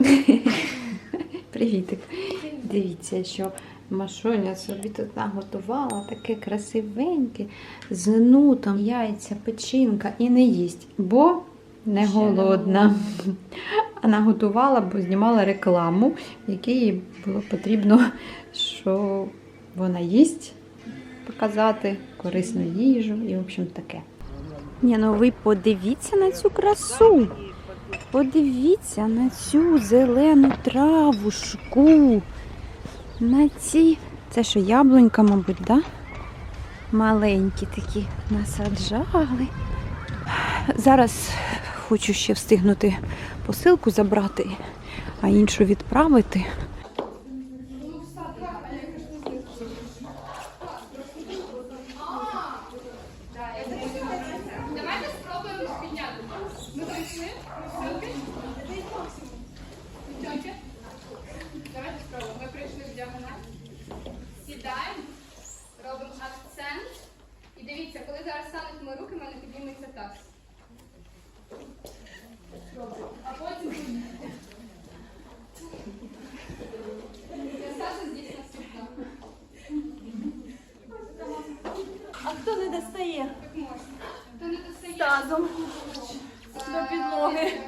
Привітик. Дивіться, що Машоня собі тут наготувала таке красивеньке, з нутом, яйця, печінка і не їсть, бо не Ще голодна. А наготувала, бо знімала рекламу, в якій їй було потрібно, що вона їсть, показати корисну їжу і, в общем, таке. Ні, ну ви подивіться на цю красу. Подивіться на цю зелену травушку. На ці. Це що, яблунька, мабуть, да? Маленькі такі насаджали. Зараз хочу ще встигнути посилку забрати, а іншу відправити. Давайте спробуємо підняти. Ми прийшли, посилки. Тьотя. Давайте спробуємо. Ми прийшли в діагональ. Сідаємо, робимо акцент. І дивіться, коли зараз стануть мої руки, в мене підніметься таз. Спробуємо. А потім підняти. Я Саша здесь наступна. А хто не достає Як можна. То не достає. тазом до підлоги?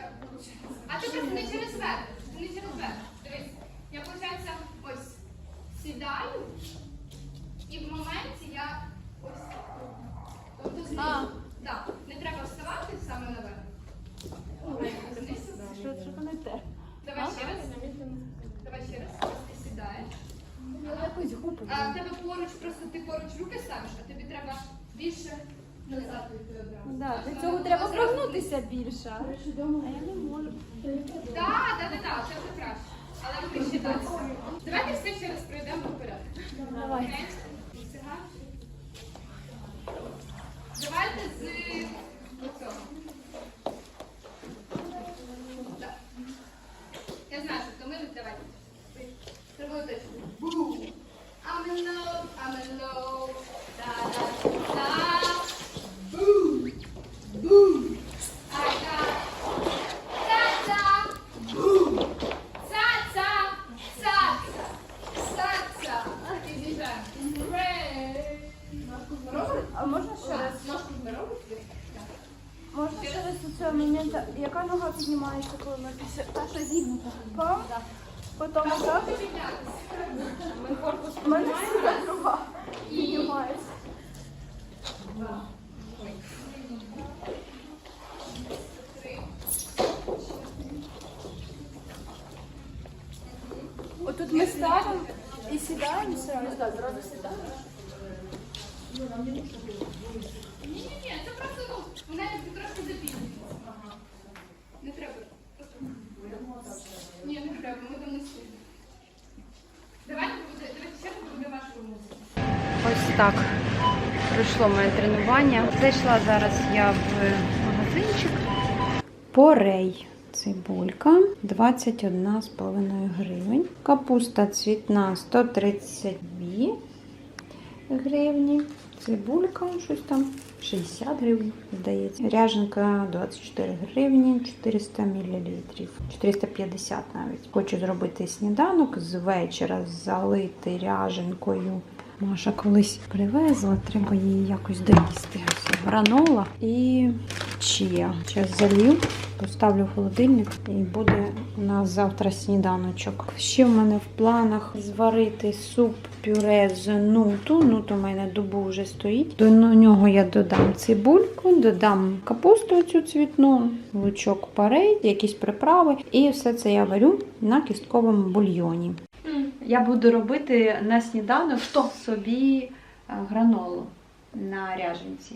А ти просто не через верх. Ти не через верх. Дивись, я виходить, ось сідаю, і в моменті я ось. Тобто знизу. А. Так, не треба вставати саме наверх. Знизу. Що це не те? Давай ще раз. Давай ще раз. Ось ти сідаєш. Якось губу. А в тебе поруч, просто ти поруч руки ставиш, а тобі треба більше назад йти одразу. Да, для цього треба прогнутися більше. А я не можу. Так, так, так, так, це вже краще. Але ви присідатися. Давайте все ще раз пройдемо вперед. Давай. Окей? Присягаю. Давайте з оцього. Так. Я знаю, що втомились, давайте. Зробили точку. Бу. I'm in love, I'm in love. Да-да-да. Бу. Бу. Ай-да. Та-та. Ца-ца, ца-ца, ца-ца. Під'їжджаємо. Грей. Ножку здорову? А можна ще раз? Ножку здорову? Можна ще раз у цього моменту, яка нога піднімається, коли ми після перша зігнута? Пам? Потім назад. Ми корпус У мене всіка друга піднімається. Отут ми ставимо і сідаємо зразу. Так, зразу сідаємо. Ні-ні-ні, це просто, ну, вона трошки запізнюється. Ага. Не треба. Ні, не треба, ми там не встигнемо. Давайте буде, давайте ще буде вашу музику. Ось так пройшло моє тренування. Зайшла зараз я в магазинчик. Порей. Цибулька 21,5 гривень. Капуста цвітна 132 гривні. Цибулька щось там 60 гривень, здається. Ряженка 24 гривні, 400 мл. 450 навіть. Хочу зробити сніданок з вечора, залити ряженкою. Маша колись привезла, треба її якось доїсти. Гранола і чия. Зараз залью, поставлю в холодильник і буде у нас завтра сніданочок. Ще в мене в планах зварити суп пюре з нуту. Нут у мене добу вже стоїть. До нього я додам цибульку, додам капусту цю цвітну, лучок парей, якісь приправи. І все це я варю на кістковому бульйоні. Я буду робити на сніданок собі е, гранолу на ряженці.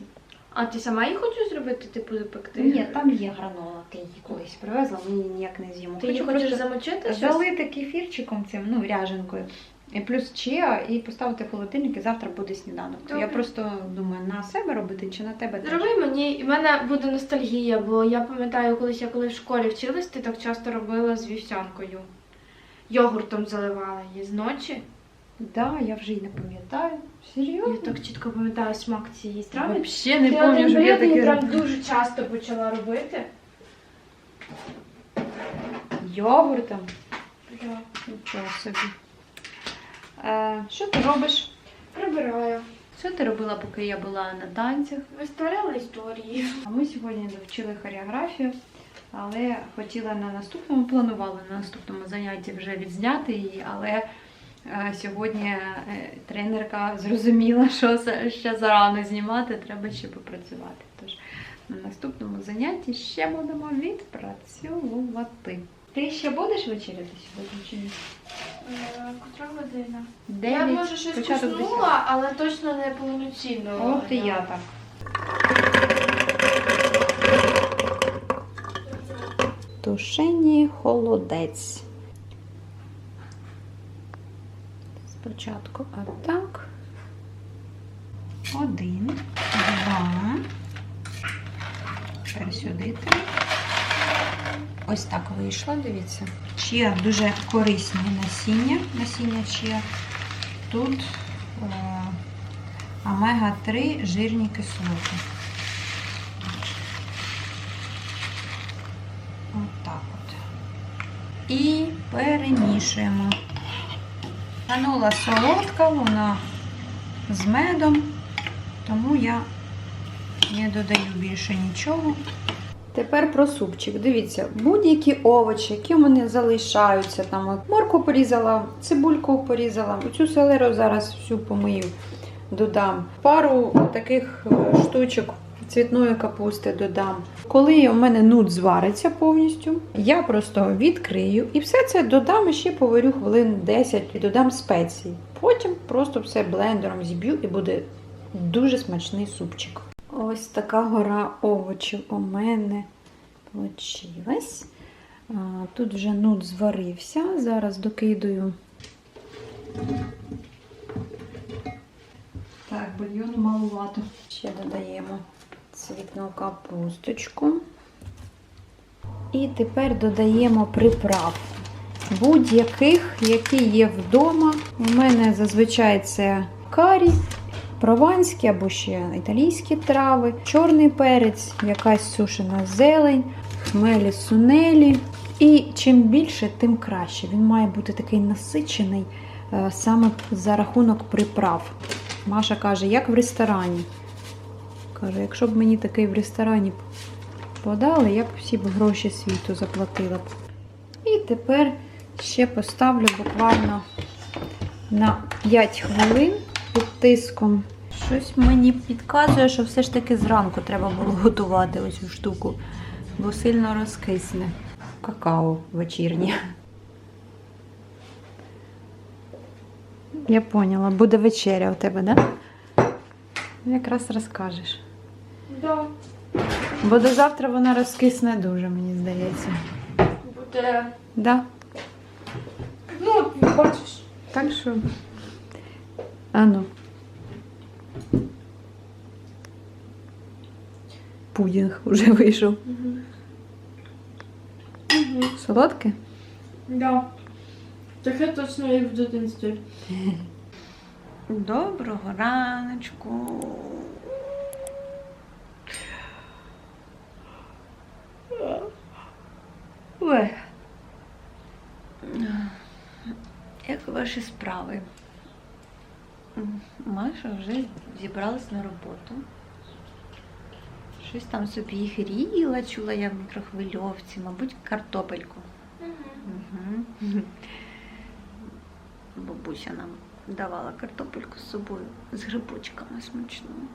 А ти сама її хочеш зробити, типу запекти? Ні, там є гранола, ти її колись привезла, ми її ніяк не з'їмо. Ти її хочеш замочити? залити кефірчиком цим, ну, ряженкою. І плюс чия, і поставити в холодильник, і завтра буде сніданок. То я просто думаю, на себе робити чи на тебе теж? Зроби мені, і в мене буде ностальгія, бо я пам'ятаю, колись я коли в школі вчилась, ти так часто робила з вівсянкою. Йогуртом заливала її з ночі. Да, я вже й не пам'ятаю. Серйозно? Я так чітко пам'ятаю смак цієї страви. Взагалі не пам'ятаю, що я таке прям дуже часто почала робити. Йогуртом. Да. Нічого собі. Е, що ти робиш? Прибираю. Що ти робила, поки я була на танцях? Виставляла історії. А Ми сьогодні довчили хореографію, але хотіла на наступному, планувала на наступному занятті вже відзняти її, але сьогодні е, тренерка зрозуміла, що ще зарано знімати, треба ще попрацювати. Тож на наступному занятті ще будемо відпрацьовувати. Ти ще будеш вечеряти сьогодні чи ні? Е, Котра година? Я може щось куснула, але точно не повноцінно. От і я так. Тушені холодець. Спочатку отак. Один, два. Тепер сюди три. Ось так вийшло, дивіться. Чия дуже корисні насіння. Насіння чия. Тут е, омега-3 жирні кислоти. Отак от. І перемішуємо. Канула солодка, вона з медом, тому я не додаю більше нічого. Тепер про супчик. Дивіться, будь-які овочі, які у мене залишаються. Там морку порізала, цибульку порізала. Оцю селеру зараз всю помию. Додам. Пару таких е, штучок цвітної капусти додам. Коли у мене нут звариться повністю, я просто відкрию і все це додам і ще поварю хвилин 10 і додам спеції. Потім просто все блендером зіб'ю і буде дуже смачний супчик. Ось така гора овочів у мене получилась. Тут вже нут зварився. Зараз докидаю. Так, бульйону малувато. Ще додаємо цвітну капусточку. І тепер додаємо приправ. Будь-яких, які є вдома. У мене зазвичай це карі, прованські або ще італійські трави, чорний перець, якась сушена зелень, хмелі сунелі. І чим більше, тим краще. Він має бути такий насичений е, саме за рахунок приправ. Маша каже, як в ресторані. Каже, якщо б мені такий в ресторані подали, я б всі б гроші світу заплатила б. І тепер ще поставлю буквально на 5 хвилин під тиском. Щось мені підказує, що все ж таки зранку треба було готувати ось цю штуку, бо сильно розкисне. Какао вечірнє. Я поняла, буде вечеря у тебе, так? Да? Якраз розкажеш. Да. Бо до завтра вона розкисне дуже, мені здається. Буде. Да? Ну, бачиш. Так що. Ану. Пудінг вже вийшов. Угу. Солодке? Да. Таке точно як в дитинстві. Доброго раночку. Ой. Ваші справи? Маша вже зібралась на роботу. Щось там собі гріла, чула я в мікрохвильовці, мабуть, картопельку. Угу. Бабуся нам давала картопельку з собою з грибочками смачними.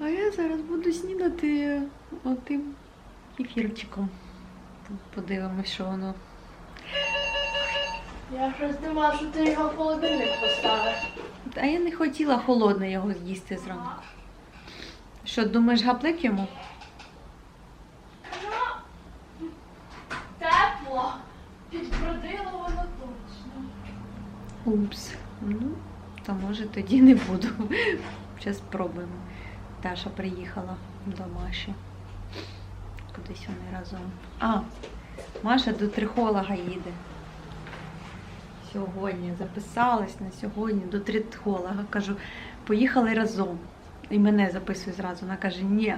А я зараз буду снідати отим кефірчиком. Подивимось, що воно. Я щось думала, що ти його в холодильник поставиш. А я не хотіла холодне його з'їсти зранку. Що, думаєш, гаплик йому? Тепло. Підбродило воно точно. Упс. Ну, то може тоді не буду. Зараз спробуємо. Даша приїхала до Маші. Кудись вони разом. А, Маша до трихолога їде. Сьогодні записалась на сьогодні до трихолога. Кажу, поїхали разом. І мене записує зразу. Вона каже, ні,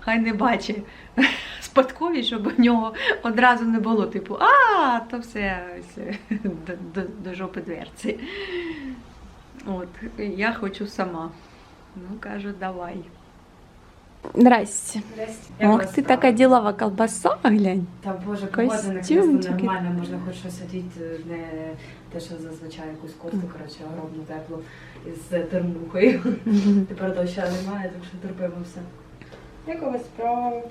хай не бачить. спадкові, щоб у нього одразу не було, типу, а, то все, все до, до, до жопи дверці. От, я хочу сама. Ну, кажу, давай. Здрасте. Ох, ти така ділова колбаса, глянь. Та боже, Костюмчики. наконець нормально, можна хоч щось одіти, не те, що зазвичай якусь кофту, коротше, огромну теплу із термухою. Тепер дощу немає, так що терпимо все. Як у вас справа?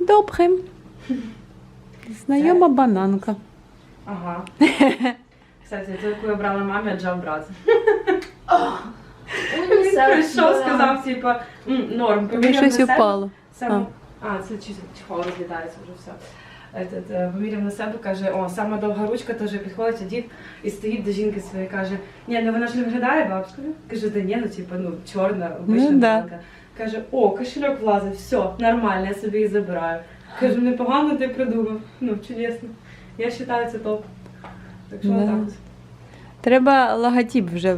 Добре. Знайома бананка. Ага. Кстати, це яку я брала мамі, Джав брат. Він прийшов, сказав, типа, норм, поміряв на себе. А, це чехол розглядається вже все. Этот, е, поміряв на себе, каже, о, сама довга ручка теж підходить, одів і стоїть до жінки своєї, каже, ні, ну вона ж не виглядає бабушкою. Каже, да ні, ну типу, ну чорна, обична Ну, да. Каже, о, кошельок влазить, все, нормально, я собі її забираю. Кажу, непогано ти придумав. Ну, чудесно. Я вважаю, це топ. Так що Да. отак. Треба логотип вже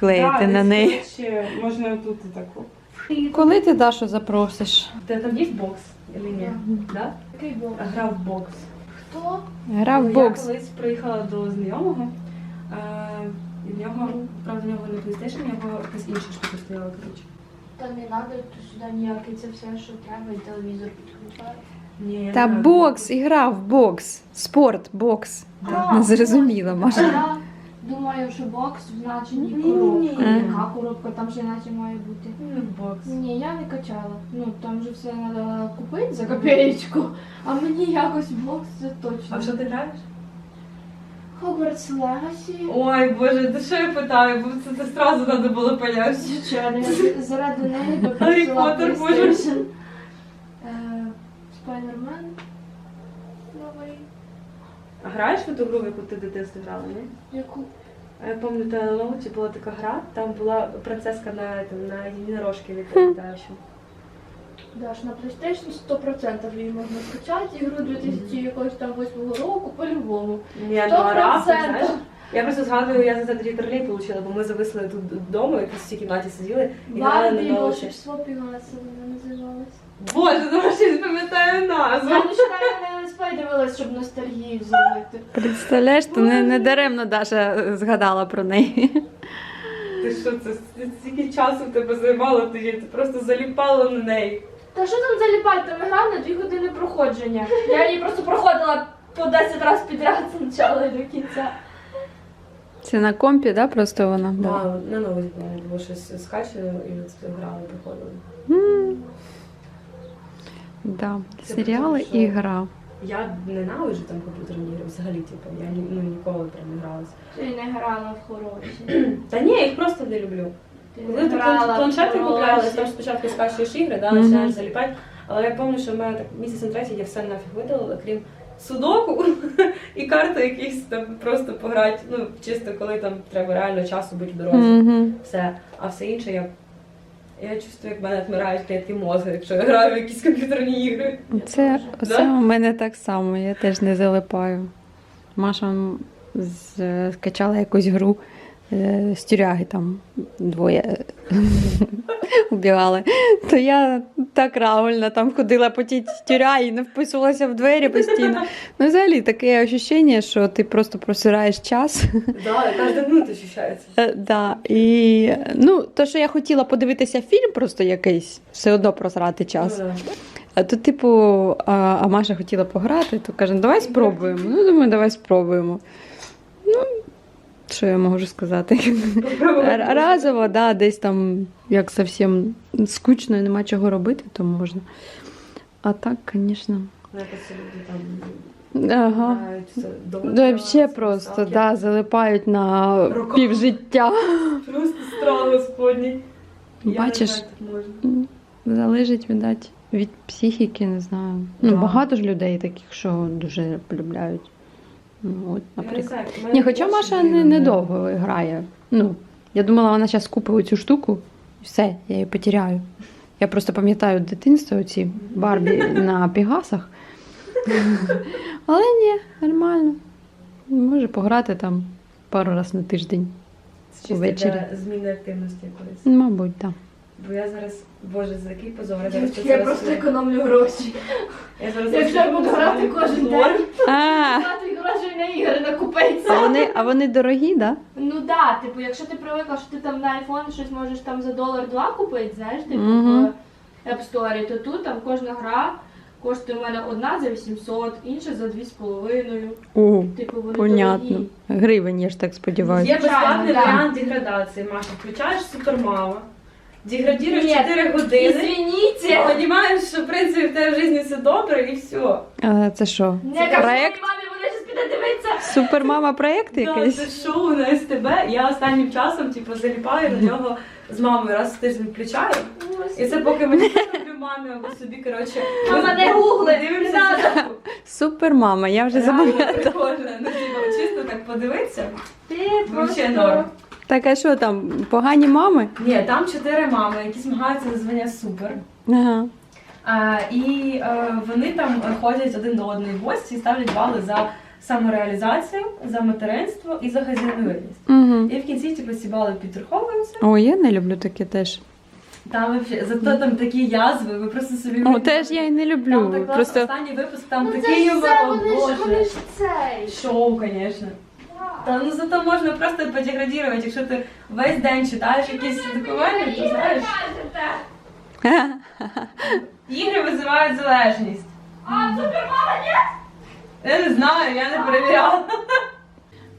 клеїти Да, на неї. коротше, Можна тут і таку. Коли ти Дашу запросиш? Ти там є бокс? Или ні? Да? Який був? Грав в бокс. Хто? Грав в Я колись приїхала до знайомого, і в нього, правда, в нього не PlayStation, в нього якась інша штука стояла, коротше. Та не треба, то сюди ніякий, це все, що треба, і телевізор підключає. Ні, Та бокс, і грав в бокс. Спорт, бокс. А, Зрозуміла, Маша. Думаю, що бокс в значенні Ні, коробка. ні. Яка коробка, там же іначе має бути. Ну, бокс. Ні, я не качала. Ну там же все треба купити за копеечку, а мені якось бокс це точно. А в що ти граєш? Хогвартс Легасі. Ой, боже, ти що я питаю, бо це, це одразу треба було поняти. Звичайно, я заради неї Гаррі купила Поттер, боже. PlayStation. Е, Спайдермен новий. А граєш в ту гру, в яку ти дитинстві грала, ні? Яку? А Я пам'ятаю, на ноуті була така гра, там була принцеска на, там, на єдинорожки відповідаючому. Даш на PlayStation 100% її можна скачати, ігру 2008 року по-любому. Ні, ну а раз, знаєш? Я просто згадую, я за це тоді тролей отримала, бо ми зависли тут вдома, якось в цій кімнаті сиділи і грали на Барбі волшебство пігаса вона називалась. Боже, ну я ще не пам'ятаю назву. Я нещодавно на ЛСП дивилась, щоб ностальгію залити. Представляєш, то не, не даремно Даша згадала про неї. Ти що це стільки часу в тебе займало тоді? Ти просто заліпала на неї. Та що там заліпати? Там гра на 2 години проходження. Я її просто проходила по 10 разів підряд з початку до кінця. Це на компі, да, просто вона? Да. А, на ноуті було щось скачено і от грали, приходили. М. Да. Серіали і що- гра. Я ненавиджу там комп'ютерні ігри взагалі, типу, я ні- ну, ніколи прям не гралася. Ти не грала в хороші. Та ні, я їх просто не люблю. Ти Коли ти грала план- планшети купляли, хороші. там спочатку скачуєш ігри, да, Мгм. починаєш заліпати. Але я пам'ятаю, що в мене так місяць третій я все нафіг видалила, крім судоку і карти якісь там просто пограти. Ну, чисто коли там треба реально часу бути в дорозі. Все. А все інше я. Я чувствую, як в мене відмирають клітки мозку, якщо я граю в якісь комп'ютерні ігри. Це, теж. це у мене так само, я теж не залипаю. Маша скачала якусь гру з тюряги там двоє убігали. То я так рагульно там ходила по тій тюрягі, не вписувалася в двері постійно. Ну, взагалі таке ощущення, що ти просто просираєш час. Да, кожна минута ощущається. Е, Да, і ну, то, що я хотіла подивитися фільм, просто якийсь, все одно просрати час. Ну. А то, типу, а, а Маша хотіла пограти, то каже, «Ну, давай спробуємо. Ну, думаю, давай спробуємо. Ну, що я можу сказати? Разово, да, десь там, як зовсім скучно і нема чого робити, то можна. А так, звісно. Ну, Ага. взагалі просто, да, залипають на півжиття. Просто страх господній. Бачиш? Залежить, видать, від психіки, не знаю. Ну, багато ж людей таких, що дуже полюбляють. Ну, от, Я не наприклад. Ні, хоча Маша не, недовго грає. Ну, я думала, вона зараз купить цю штуку, і все, я її потеряю. Я просто пам'ятаю дитинство, ці Барбі на Пігасах. Але ні, нормально. Може пограти там пару разів на тиждень. Це чисто для зміни активності якоїсь. Мабуть, так. Бо я зараз, боже, за який позор. Я зараз Я просто економлю гроші. я зараз Якщо я буду грати кожен день, на ігри накупиться. а вони, а вони дорогі, да? Ну да, типу, якщо ти привикла, що ти там на iPhone щось можеш там за долар два купити, знаєш, типу Мгм. в App Store, то тут там кожна гра коштує у мене одна за 800, інша за 2,5. О, Типу, вони понятно. дорогі. Гривень, я ж так сподіваюся. Є безплатний да. варіант деградації, Маша. Включаєш супермало, деградіруєш Ні, 4 години. Извините. Розумієш, що в принципі в тебе в житті все добре і все. А, це що? Не кажу Проект? моїй мамі, вона щас піде дивитися. Супермама проєкт якийсь? це шоу на СТБ. Я останнім часом типу, заліпаю на нього з мамою раз в тиждень включаю. І це поки мені мамі або собі, коротше. Мама, не гугли, дивимося. Супермама, я вже Реально забула. прикольно. Ну, типу, чисто так подивитися. Ти Вообще норм. Так, а що там, погані мами? Ні, там чотири мами, які змагаються за звання супер. Ага. А, і е, вони там ходять один до одної в гості і ставлять бали за самореалізацію, за материнство і за хазяйновитість. Угу. І в кінці типу, ці бали підраховуються. О, я не люблю таке теж. Там вообще, зато там такі язви, ви просто собі О, теж я і не Там люблю. так Просто останній випуск, там Ну такий юмор, о боже. цей. Шоу, звісно. Та ну зато можна просто подеградувати, якщо ти весь день читаєш якісь документи, то знаєш, ігри визивають залежність. А, супермама, ні! Я не знаю, я не перевіряла.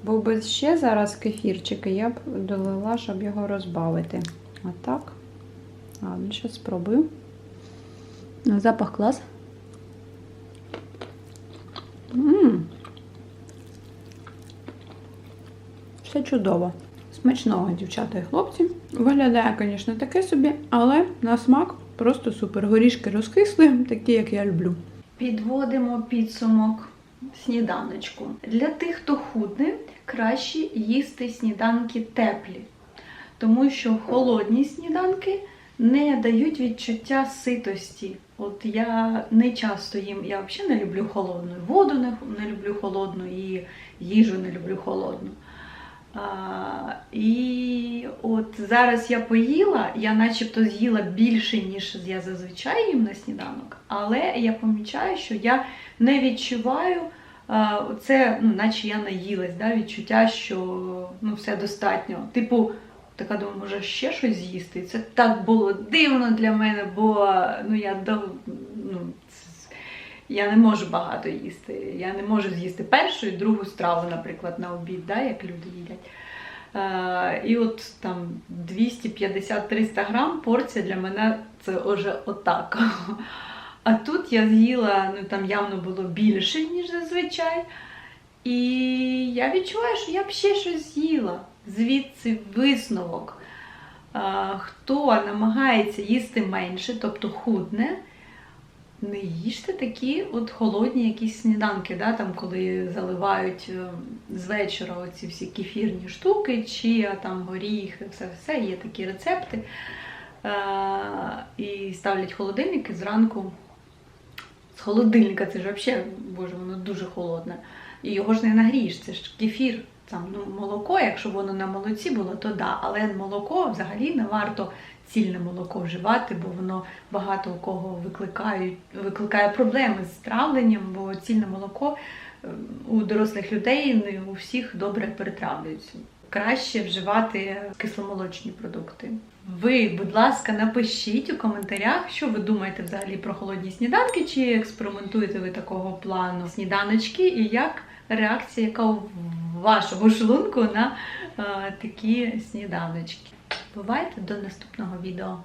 був би ще зараз кефірчик, і я б долила, щоб його розбавити. А так. А, ну зараз спробую. Ну, Запах клас. М. Все чудово. Смачного, дівчата і хлопці. Виглядає, звісно, таке собі, але на смак просто супер. Горішки розкисли, такі, як я люблю. Підводимо підсумок сніданочку. Для тих, хто худне, краще їсти сніданки теплі, тому що холодні сніданки не дають відчуття ситості. От я не часто їм, я взагалі не люблю холодну воду, не, не люблю холодну і їжу не люблю холодну. А, і зараз я поїла, я начебто з'їла більше, ніж я зазвичай їм на сніданок, але я помічаю, що я не відчуваю це, ну, наче я наїлась, да, відчуття, що ну, все достатньо. Типу, така думаю, може ще щось з'їсти. Це так було дивно для мене, бо ну, я ну, я не можу багато їсти. Я не можу з'їсти першу і другу страву, наприклад, на обід, да, як люди їдять. Е, і от там 250-300 грам порція для мене це вже отак. А тут я з'їла, ну там явно було більше, ніж зазвичай. І я відчуваю, що я б ще щось з'їла. Звідси висновок. Хто намагається їсти менше, тобто худне, не їжте такі от холодні якісь сніданки, да, там, коли заливають е, з вечора оці всі кефірні штуки, чия, там горіхи, все все є такі рецепти. Е, і ставлять холодильники зранку. З холодильника це ж взагалі, боже, воно дуже холодне. І його ж не нагрієш, це ж кефір. Там, ну, молоко, якщо воно на молоці було, то да. Але молоко взагалі не варто цільне молоко вживати, бо воно багато у кого викликає, викликає проблеми з травленням, бо цільне молоко е, у дорослих людей не у всіх добре перетравлюється. Краще вживати кисломолочні продукти. Ви, будь ласка, напишіть у коментарях, що ви думаєте взагалі про холодні сніданки, чи експериментуєте ви такого плану сніданочки, і як реакція, яка у вашого шлунку на е, такі сніданочки. Бувайте до наступного відео.